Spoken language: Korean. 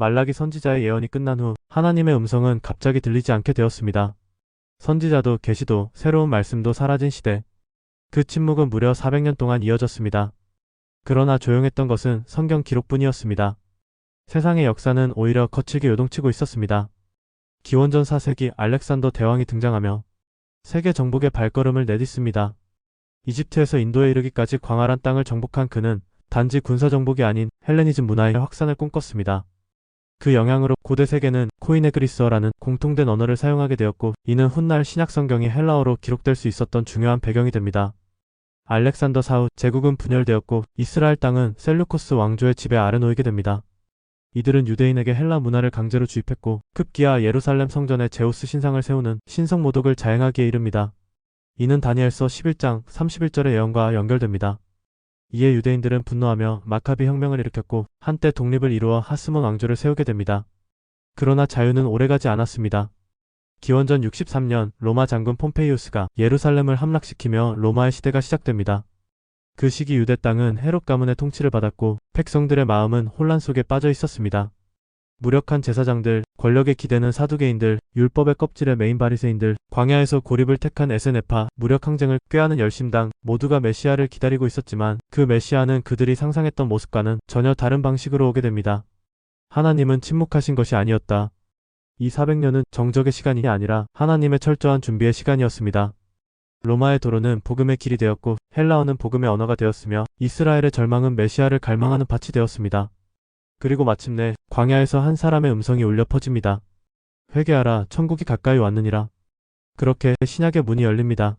말라기 선지자의 예언이 끝난 후 하나님의 음성은 갑자기 들리지 않게 되었습니다. 선지자도 계시도 새로운 말씀도 사라진 시대. 그 침묵은 무려 400년 동안 이어졌습니다. 그러나 조용했던 것은 성경 기록뿐이었습니다. 세상의 역사는 오히려 거칠게 요동치고 있었습니다. 기원전 4세기 알렉산더 대왕이 등장하며 세계 정복의 발걸음을 내딛습니다. 이집트에서 인도에 이르기까지 광활한 땅을 정복한 그는 단지 군사 정복이 아닌 헬레니즘 문화의 확산을 꿈꿨습니다. 그 영향으로 고대 세계는 코이네그리스어라는 공통된 언어를 사용하게 되었고 이는 훗날 신약 성경이 헬라어로 기록될 수 있었던 중요한 배경이 됩니다. 알렉산더 사후 제국은 분열되었고 이스라엘 땅은 셀루코스 왕조의 지배 아래 놓이게 됩니다. 이들은 유대인에게 헬라 문화를 강제로 주입했고 급기야 예루살렘 성전에 제우스 신상을 세우는 신성 모독을 자행하기에 이릅니다. 이는 다니엘서 11장 31절의 예언과 연결됩니다. 이에 유대인들은 분노하며 마카비 혁명을 일으켰고 한때 독립을 이루어 하스몬 왕조를 세우게 됩니다. 그러나 자유는 오래가지 않았습니다. 기원전 63년 로마 장군 폼페이우스가 예루살렘을 함락시키며 로마의 시대가 시작됩니다. 그 시기 유대 땅은 헤롯 가문의 통치를 받았고 백성들의 마음은 혼란 속에 빠져 있었습니다. 무력한 제사장들, 권력에 기대는 사두개인들, 율법의 껍질의 메인 바리새인들, 광야에서 고립을 택한 에세네파, 무력 항쟁을 꾀하는 열심당 모두가 메시아를 기다리고 있었지만 그 메시아는 그들이 상상했던 모습과는 전혀 다른 방식으로 오게 됩니다. 하나님은 침묵하신 것이 아니었다. 이 400년은 정적의 시간이 아니라 하나님의 철저한 준비의 시간이었습니다. 로마의 도로는 복음의 길이 되었고 헬라어는 복음의 언어가 되었으며 이스라엘의 절망은 메시아를 갈망하는 밭이 되었습니다. 그리고 마침내 광야에서 한 사람의 음성이 울려 퍼집니다. 회개하라 천국이 가까이 왔느니라. 그렇게 신약의 문이 열립니다.